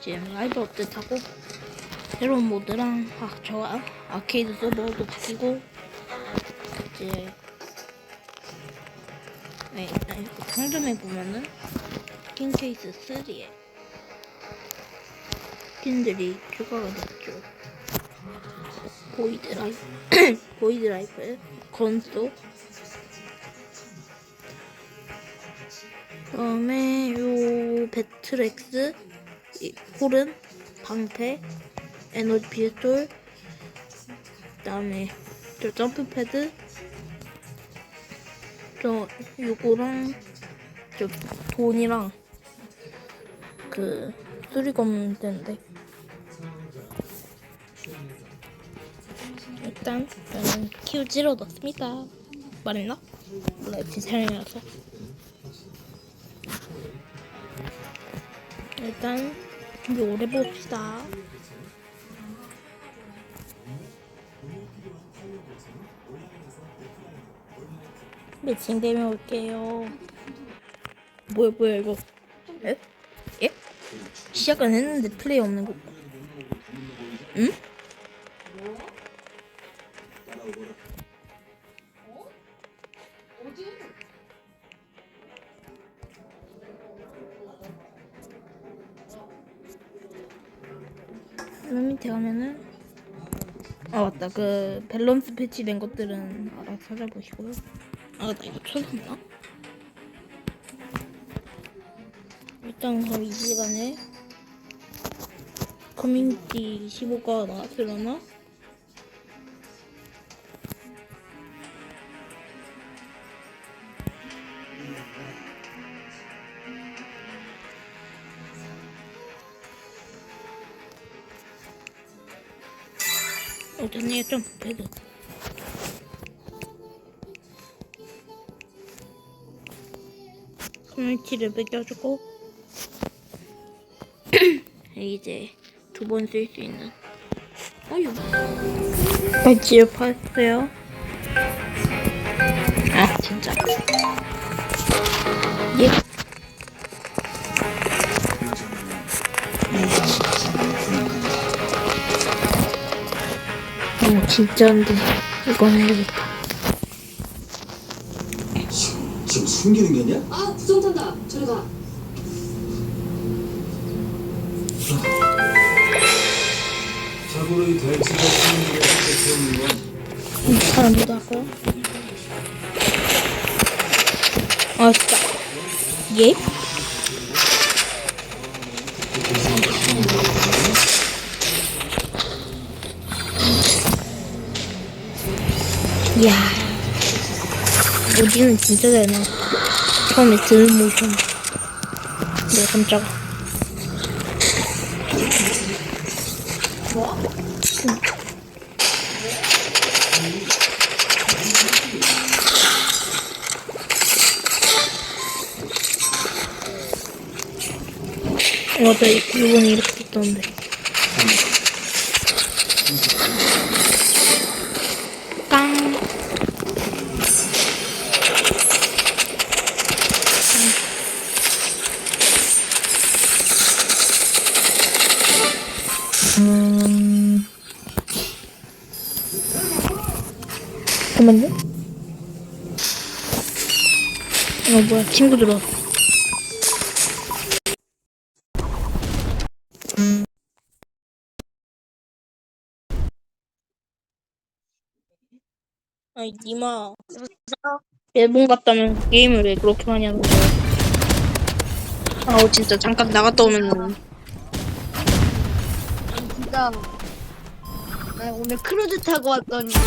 이제 라이브 업데이트하고 새로운 모드랑 아, 저 아, 아케이드 서버도 바뀌고 이제 네, 아니, 그 상점에 보면은 스킨 케이스 3에 스킨들이 추가가 됐죠. 보이드 라이프, 보이드 라이프, 건소, 그다음에 요 배틀엑스, 이 홀은, 방패, 에너지 피스톨, 그다음에 저 점프 패드, 저 요거랑 저 돈이랑 그 수리검 되는데 일단 저는 키우지로 넣습니다. 말했나? 몰라 제 사연이라서 일단 준비 오래 봅시다. 매칭 되면 올게요. 뭐야 뭐야 이거? 에? 예? 시작은 했는데 플레이 없는 거. 응? 맨 밑에 가면은 아 맞다 그 밸런스 패치된 것들은 알아서 찾아보시고요 아 나 이거 찾았나? 일단 그럼 이 시간에 커뮤니티 25가 나왔으려나? 일단 얘좀 부패도. 커뮤니티를 매겨주고 이제 두 번 쓸 수 있는. 어휴. 배지를 팔았어요. 아 진짜. 예 진짜인데 이건 해야겠다. 지금 숨기는 게 아니야? 아 부정 탄다. 저리 가. 자고로 이 대치가 숨기는 게 대표는 사람도 하고 아 진짜. 예? 이야. 오디는 진짜 잘 나와. 처음에 드는 모션 내 깜짝아. 맞아 이번에 이렇게 됐던데 잠깐만요. 어 뭐야 친구 들어왔어. 아니 니마 일본 갔다면 게임을 왜 그렇게 많이 하는 거야? 아우 진짜 잠깐 나갔다 오면 진짜 나 오늘 크루즈 타고 왔더니 좀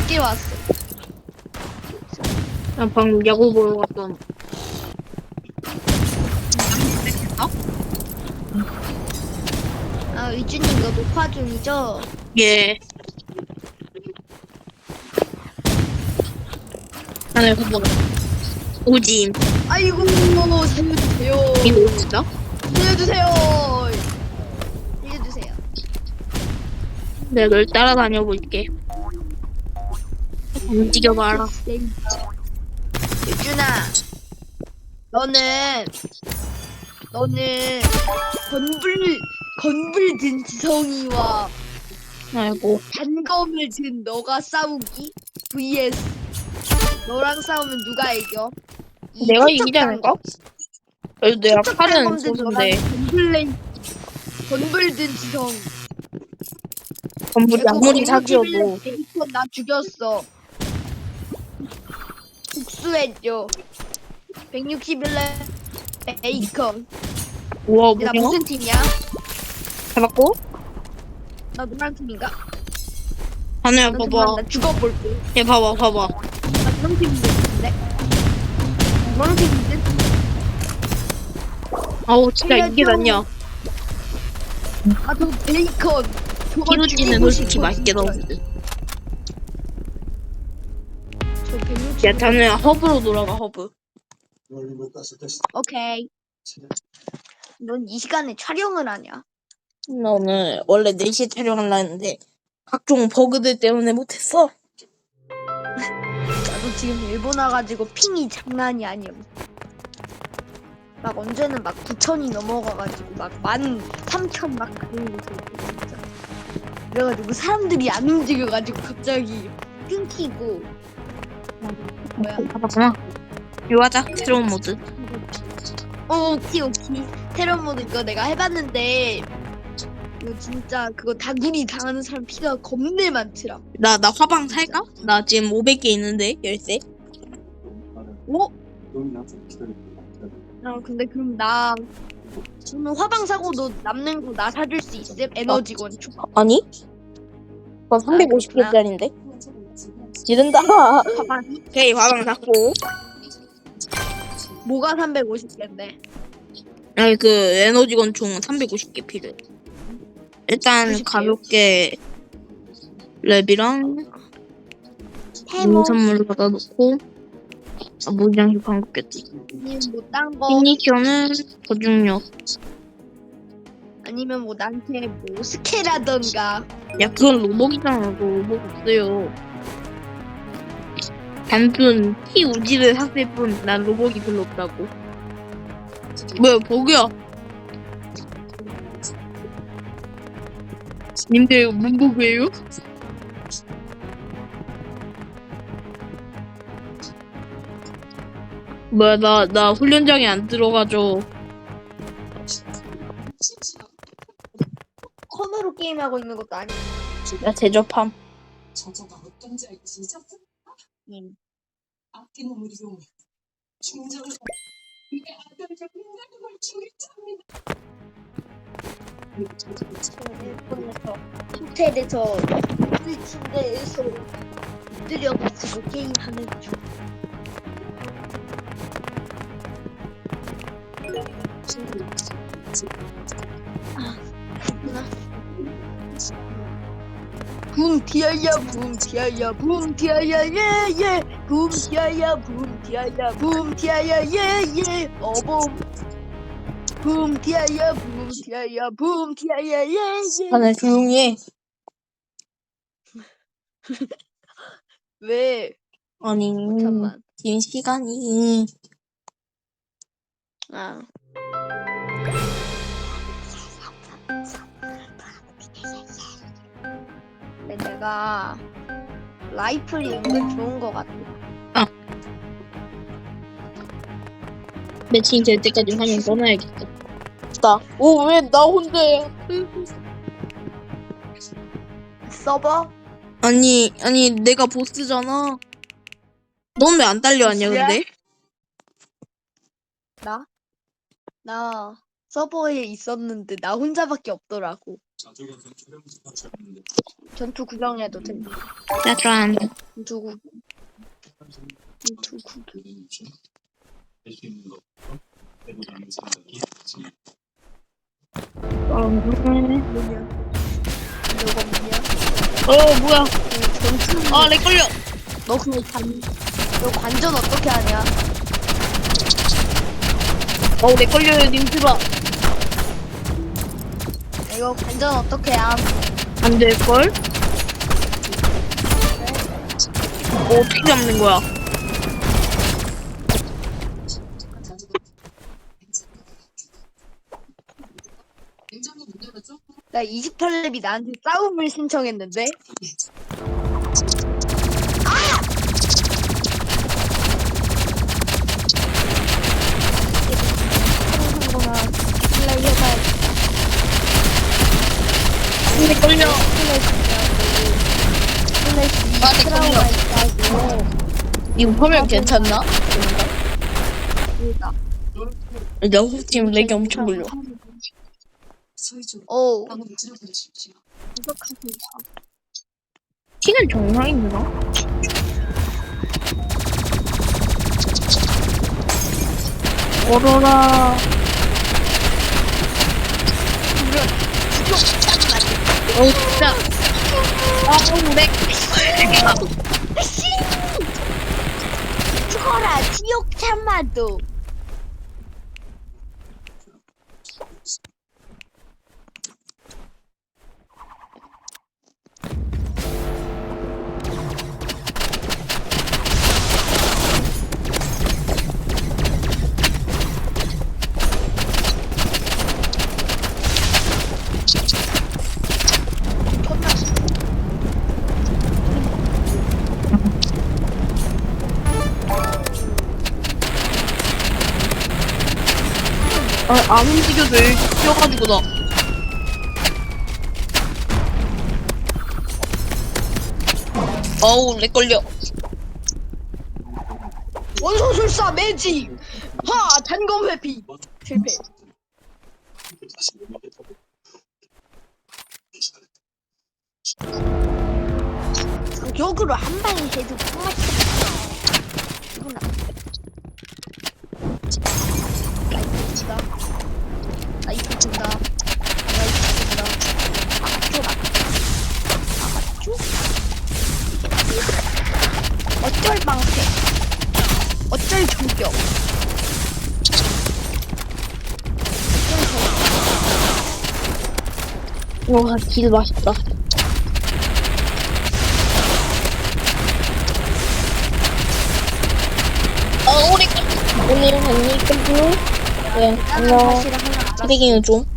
늦게 왔어. 난 방금 야구 보러 갔던 아 위주님 이거 녹화 중이죠? 예 하늘 후보 오짐 아이고 살려주세요. 이거 오지다? 살려주세요. 살려주세요. 내가 널 따라다녀 볼게 움직여봐라 유준아, 너는 너는 건물 건불 든 지성이와 아이고 단검을 든 너가 싸우기 vs 너랑 싸우면 누가 이겨? 이 내가 이기지 않을까? 단검. 그래도 내가 투척 칼은 단검 든 소수인데 너랑 건불레 건불 든 지성 건물이 아무리 사기여도 나 죽였어 복수했죠 161렙 베이컨 우와 나? 무슨 팀이야? 해봤고 나 노란 팀인가? 하늘야 나 봐봐. 나 죽어볼게 얘 봐봐 봐봐 나 노란 팀인데 노란 팀인데? 아우 진짜 살려줘. 이게 낫냐 아저 베이컨 저거 죽이고 솔직히 싶어, 맛있게 진짜. 넣었거든 야 자네야 허브로 돌아가 허브 오케이 넌 이 시간에 촬영을 하냐? 나 오늘 원래 4시에 촬영하려 했는데 각종 버그들 때문에 못했어 나도 지금 일본 와가지고 핑이 장난이 아니야. 막 언제는 막 9천이 넘어가가지고 막13,000막 그런 거 진짜. 그래가지고 사람들이 안 움직여가지고 갑자기 끊기고 뭐야? 받았구나 이거 하자 새로운 모드 어 오키 오키 테러 모드 이거 내가 해봤는데 이거 진짜 그거 다구리 당하는 사람 피가 겁내 많더라. 나 나 화방 살까? 나 지금 500개 있는데 열쇠 오? 기다려. 아 근데 그럼 나 저는 화방 사고 너 남는 거 나 사줄 수 있음? 에너지 건축 아니? 그건 350개짜리인데 지른다. 오케이 화방 샀고. 뭐가 350개인데? 아니 그 에너지 건총 350개 필요해. 일단 50 개요? 가볍게 랩이랑 해모 선물로 받아놓고. 아, 무장식 방법겠지 아니면 뭐딴 거? 피니셔는 보중력. 아니면 뭐 나한테 뭐 스케라던가? 야 그건 로봇이잖아. 그 로봇 없어요 단순 티 우지를 샀을 뿐 난 로봇이 별로 없다고. 뭐야 버그야? 님들 버그예요? 뭐야 나 나 훈련장에 안 들어가죠. 컴으로 게임하고 있는 것도 아니고 나 제접함 님. 아끼는 우리 용을 충정을 내 아들을 빛나는 걸 죽일 잡니다. 일본에서 호텔에서 우리 침대에서 엎드려가지고 게임하는 중그 붐 티아야 붐 티아야 붐 티아야 예예. 붐 티아야 붐 티아야 붐 티아야 예예. 어봄 붐 티아야 붐 티아야 붐 티아야 예예. 나는 조용히 해. 왜? 아니 잠만. 지금 시간이. 아 내가 라이플이 은근 좋은 것 같아 매칭 될 때까지 화면 꺼놔야겠다. 나. 오, 왜 나 혼자야? 서버? 아니, 아니, 내가 보스잖아. 넌 왜안 보스야? 근데? 나? 나 서버에 있었는데 나 혼자밖에 없더라고 전투 구경해도 돼. 전투 구경 전투 있는 거 해보자는 생각이 있지. 어, 뭐냐 너가 뭐냐 뭐야. 전투 아, 렉 걸려. 너 그거 관, 너 관전 어떻게 하냐? 어, 렉 걸려요, 님들아. 이거 관전 어떻게 함? 안 될걸? 어, 어떻게 잡는 거야? 나 28렙이 나한테 싸움을 신청했는데 거나 플레이 해봐야 나한테 트라우마 걸려 있다고 이거 화면 괜찮나? 영국팀 렉이 엄청 걸려. 오. 티는 정상인가? 오로라 어, 진짜. 아, 렉. 죽어라 지옥 참마도 아, 안 움직여도 여기 뛰어가지고 나. 어우, 렉 걸려. 원소술사 매지 하 단검 회피. 실패. 다시 연락해 타고 역으로 한 방에 해도 정말 이구나 나이스 치다. 나이스 준다. 나이스 준다 아쭈라 아쭈 어쩔 방패 어쩔 총격 와, 길 맛있다. 어, 우리 오늘은 언니 끝으로 네, 안녕. 쓰레기는 좀.